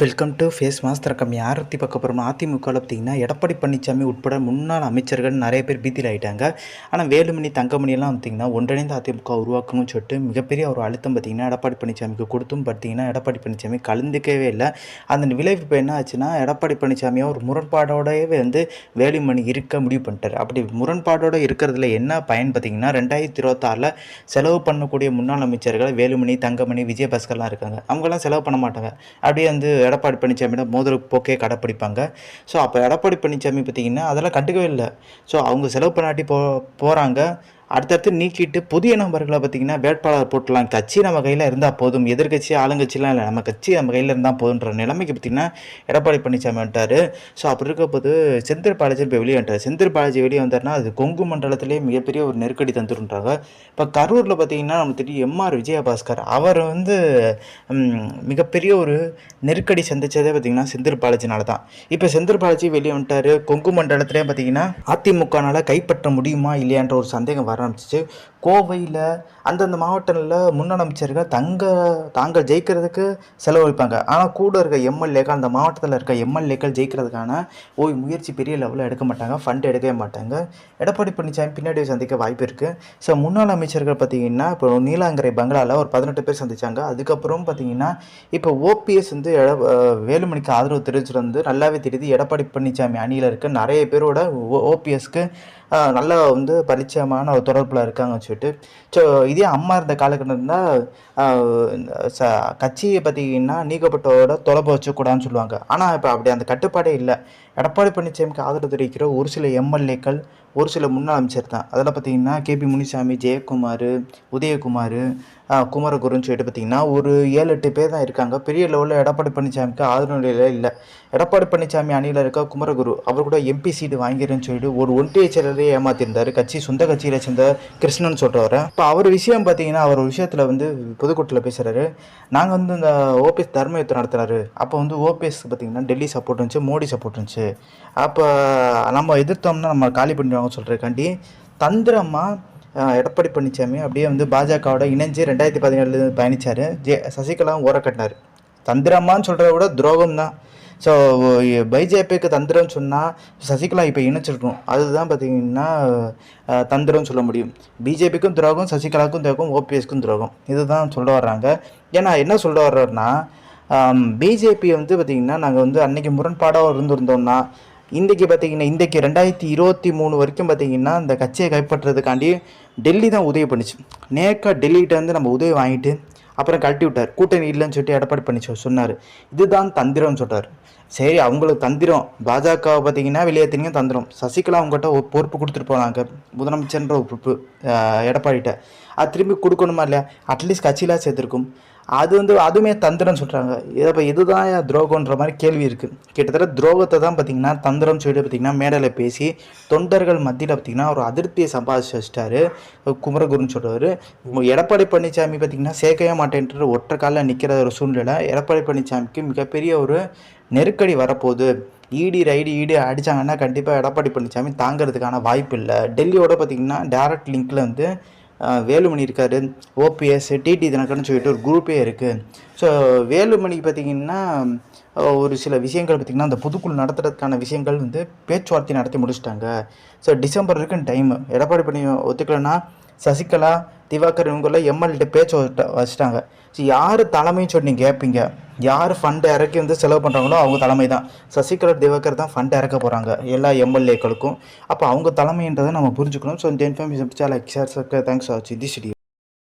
Welcome to face mass திறக்கம். யார் பற்றி பார்க்க போகிறோம் அதிமுகவில் பார்த்தீங்கன்னா எடப்பாடி பழனிசாமி உட்பட முன்னாள் அமைச்சர்கள் நிறைய பேர் பீதியில் ஆகிட்டாங்க ஆனால் வேலுமணி தங்கமணியெல்லாம் பார்த்திங்கன்னா ஒன்றிணைந்த அதிமுக உருவாக்கணும்னு சொல்லிட்டு மிகப்பெரிய ஒரு அழுத்தம் பார்த்திங்கன்னா எடப்பாடி பழனிசாமிக்கு கொடுத்தும் பார்த்திங்கன்னா எடப்பாடி பழனிசாமி கலந்துக்கவே இல்லை. அந்த விளைவு என்ன ஆச்சுன்னா எடப்பாடி பழனிசாமியாக ஒரு முரண்பாடோடவே வந்து வேலுமணி இருக்க முடிவு பண்ணிட்டார். அப்படி முரண்பாடோடு இருக்கிறதுல என்ன பயன் பார்த்திங்கன்னா ரெண்டாயிரத்தி இருபத்தாறில் செலவு பண்ணக்கூடிய முன்னாள் அமைச்சர்கள் வேலுமணி தங்கமணி விஜயபாஸ்கர்லாம் இருக்காங்க. அவங்கெல்லாம் செலவு பண்ண மாட்டாங்க. அப்படியே வந்து எடப்பாடி பழனிசாமியோட மோதல் போக்கே கடைப்பிடிப்பாங்க. ஸோ அப்போ எடப்பாடி பழனிசாமி பார்த்திங்கன்னா அதெல்லாம் கண்டுக்கவே இல்லை. ஸோ அவங்க செலவு பண்ணாட்டி போ போகிறாங்க அடுத்தடுத்து நீக்கிட்டு புதிய நபர்களை பார்த்திங்கன்னா வேட்பாளர் போட்டலாம். கட்சி நம்ம கையில் இருந்தால் போதும். எதிர்கட்சி ஆளுங்கட்சிலாம் இல்லை. நம்ம கட்சி நம்ம கையில் இருந்தால் போதுன்ற நிலைமைக்கு பார்த்திங்கன்னா எடப்பாடி பழனிசாமி வந்துட்டார். ஸோ அப்படி இருக்கும்போது செந்தில் பாலாஜி இப்போ வெளியே வந்துட்டார். செந்தில் பாலாஜி வெளியே வந்தார்னா அது கொங்கு மண்டலத்திலே மிகப்பெரிய ஒரு நெருக்கடி தந்துருன்றாங்க இப்போ கரூரில் பார்த்திங்கன்னா நம்ம தெரியும் எம்ஆர் விஜயபாஸ்கர் அவர் வந்து மிகப்பெரிய ஒரு நெருக்கடி சந்தித்ததே பார்த்திங்கன்னா செந்தில் பாலாஜினால தான். இப்போ செந்தில் பாலாஜி வெளியே வந்துட்டார். கொங்கு மண்டலத்திலே பார்த்திங்கன்னா அதிமுகனால் கைப்பற்ற முடியுமா இல்லையான்ற ஒரு சந்தேகம் வர 사람 즉 கோவையில் அந்தந்த மாவட்டங்களில் முன்னாள் அமைச்சர்கள் தங்க தாங்கள் ஜெயிக்கிறதுக்கு செலவழிப்பாங்க ஆனால் கூட இருக்க எம்எல்ஏக்கள் அந்த மாவட்டத்தில் இருக்க எம்எல்ஏக்கள் ஜெயிக்கிறதுக்கான ஓய் முயற்சி பெரிய லெவலில் எடுக்க மாட்டாங்க ஃபண்ட் எடுக்கவே மாட்டாங்க. எடப்பாடி பழனிசாமி பின்னாடி சந்திக்க வாய்ப்பு இருக்குது ஸோ முன்னாள் அமைச்சர்கள் பார்த்திங்கன்னா இப்போ நீலாங்கரை பங்களாவில் ஒரு பதினெட்டு பேர் சந்தித்தாங்க அதுக்கப்புறம் பார்த்திங்கன்னா இப்போ ஓபிஎஸ் வந்து எட வேலுமணிக்கு ஆதரவு தெரிவிச்சுட்டு வந்து நல்லாவே தெரியுது. எடப்பாடி பழனிசாமி அணியில் இருக்க நிறைய பேரோட ஓபிஎஸ்க்கு நல்லா வந்து பரிச்சயமான ஒரு தொடர்பில் இருக்காங்க சொல்லிட்டு. ஸோ இதே அம்மா இருந்த காலகட்டம் தான் ச கட்சியை பார்த்திங்கன்னா நீக்கப்பட்டோட தொலைப்ப வச்சக்கூடாதுன்னு சொல்லுவாங்க. ஆனால் இப்போ அப்படி அந்த கட்டுப்பாடே இல்லை. எடப்பாடி பழனிசாமிக்கு ஆதரவு தெரிவிக்கிற ஒரு சில எம்எல்ஏக்கள் ஒரு சில முன்னாள் அமைச்சர் தான். அதெல்லாம் பார்த்தீங்கன்னா கேபி முனிசாமி ஜெயக்குமார் உதயகுமார் குமரகுருன்னு சொல்லிட்டு பார்த்தீங்கன்னா ஒரு ஏழு எட்டு பேர் தான் இருக்காங்க. பெரிய லெவலில் எடப்பாடி பழனிசாமிக்கு ஆதரவு நிலையில் இல்லை. எடப்பாடி பழனிசாமி அணியில் இருக்க குமரகுரு அவர் கூட எம்பி சீட்டு வாங்கிறேன்னு சொல்லிட்டு ஒரு ஒன்றிய செயலரே ஏமாத்திருந்தார். கட்சி சொந்த கட்சியில் சேர்ந்த கிருஷ்ணன் சொல்கிறவரை இப்போ அவர் விஷயம் பார்த்தீங்கன்னா அவர் விஷயத்தில் வந்து புதுக்கோட்டையில் பேசுகிறாரு நாங்கள் வந்து இந்த ஓபிஎஸ் தர்ம யுத்தம் நடத்துகிறாரு அப்போ வந்து ஓபிஎஸ் பார்த்திங்கன்னா டெல்லி சப்போர்ட் இருந்துச்சு மோடி சப்போர்ட் இருந்துச்சு. அப்போ நம்ம எதிர்த்தோம்னா நம்ம காலி பண்ணி பண்ணிடுவாங்க சொல்கிறக்காண்டி தந்திரமாக எடப்பாடி பழனிசாமி அப்படியே வந்து பாஜகவோட இணைஞ்சு ரெண்டாயிரத்தி பதினேழு பயணித்தார் ஜே சசிகலாவும் ஓரக்கட்டினார் தந்திரமான்னு சொல்கிறத விட துரோகம் தான் ஸோ பைஜேபிக்கு தந்திரம்னு சொன்னால் சசிகலா இப்போ இணைச்சிருக்கணும். அதுதான் பார்த்திங்கன்னா தந்திரம்னு சொல்ல முடியும். பிஜேபிக்கும் துரோகம் சசிகலாவுக்கும் துரோகம் ஓபிஎஸ்க்கும் துரோகம். இதுதான் சொல்ல வர்றாங்க. ஏன்னா என்ன சொல்ல வர்றோன்னா பிஜேபி வந்து பார்த்திங்கன்னா நாங்கள் வந்து அன்றைக்கி முரண்பாடாக இருந்திருந்தோம்னா இன்றைக்கி பார்த்திங்கன்னா இன்றைக்கி ரெண்டாயிரத்தி இருபத்தி மூணு வரைக்கும் பார்த்திங்கன்னா இந்த கட்சியை கைப்பற்றுறதுக்காண்டி டெல்லி தான் உதவி பண்ணிச்சு. நேக்காக டெல்லிகிட்ட வந்து நம்ம உதவி வாங்கிட்டு அப்புறம் கழட்டி விட்டார். கூட்டணி இல்லைன்னு சொல்லிட்டு எடப்பாடி பண்ணிச்சு சொன்னார். இதுதான் தந்திரம்னு சொல்கிறார் சரி அவங்களுக்கு தந்திரம். பாஜகவை பார்த்தீங்கன்னா வெளியேற்றிங்க தந்திரம். சசிகலா அவங்ககிட்ட ஒரு பொறுப்பு கொடுத்துட்டு போனாங்க. முதலமைச்சர்ன்ற ஒரு பொறுப்பு எடப்பாடிகிட்ட அது திரும்பி கொடுக்கணுமா இல்லையா? அட்லீஸ்ட் கட்சியிலாம் சேர்த்துருக்கும். அது வந்து அதுவுமே தந்திரம்னு சொல்கிறாங்க இப்போ இதுதான் துரோகன்ற மாதிரி கேள்வி இருக்குது கிட்டத்தட்ட துரோகத்தை தான் பார்த்திங்கன்னா தந்திரம் சொல்லிட்டு பார்த்திங்கன்னா மேடையில் பேசி தொண்டர்கள் மத்தியில் பார்த்திங்கன்னா ஒரு அதிருப்தியை சம்பாதிச்சு வச்சிட்டாரு. குமரகுருன்னு சொல்கிறவர் எடப்பாடி பழனிசாமி பார்த்திங்கன்னா சேர்க்கவே மாட்டேன்ற ஒற்றை காலில் நிற்கிற ஒரு சூழ்நிலை எடப்பாடி பழனிசாமிக்கு மிகப்பெரிய ஒரு நெருக்கடி வரப்போகுது. ஈடி ரைடு ஈடு அடித்தாங்கன்னா கண்டிப்பாக எடப்பாடி பழனிசாமி தாங்கிறதுக்கான வாய்ப்பு இல்லை. டெல்லியோட பார்த்திங்கன்னா டேரக்ட் லிங்க்கில் வந்து வேலுமணி இருக்கார் ஓபிஎஸ் டிடி தினகரன் சொல்லிட்டு ஒரு குரூப்பே இருக்குது ஸோ வேலுமணி பார்த்திங்கன்னா ஒரு சில விஷயங்கள் பார்த்திங்கன்னா அந்த புதுக்குழு நடத்துறதுக்கான விஷயங்கள் வந்து பேச்சுவார்த்தை நடத்தி முடிச்சிட்டாங்க. ஸோ டிசம்பர் இருக்குன்னு டைமு எடப்பாடி பண்ணி ஒத்துக்கலைன்னா சசிகலா திவாகர் இவங்கெல்லாம் எம்எல்ஏ பேச்சு வச்சுட்டாங்க. ஸோ யார் தலைமைன்னு சொல்லி நீங்கள் கேட்பீங்க யார் ஃபண்டை இறக்கி வந்து செலவு பண்ணுறாங்களோ அவங்க தலைமை தான். சசிகலா திவாகர் தான் ஃபண்டை இறக்க போகிறாங்க எல்லா எம்எல்ஏக்களுக்கும். அப்போ அவங்க தலைமைன்றதை நம்ம புரிஞ்சுக்கணும். ஸோ இந்த இன்ஃபர்மேஷன் பிடிச்சா லைக் ஷேர் தேங்க்ஸ் ஆச்சு தி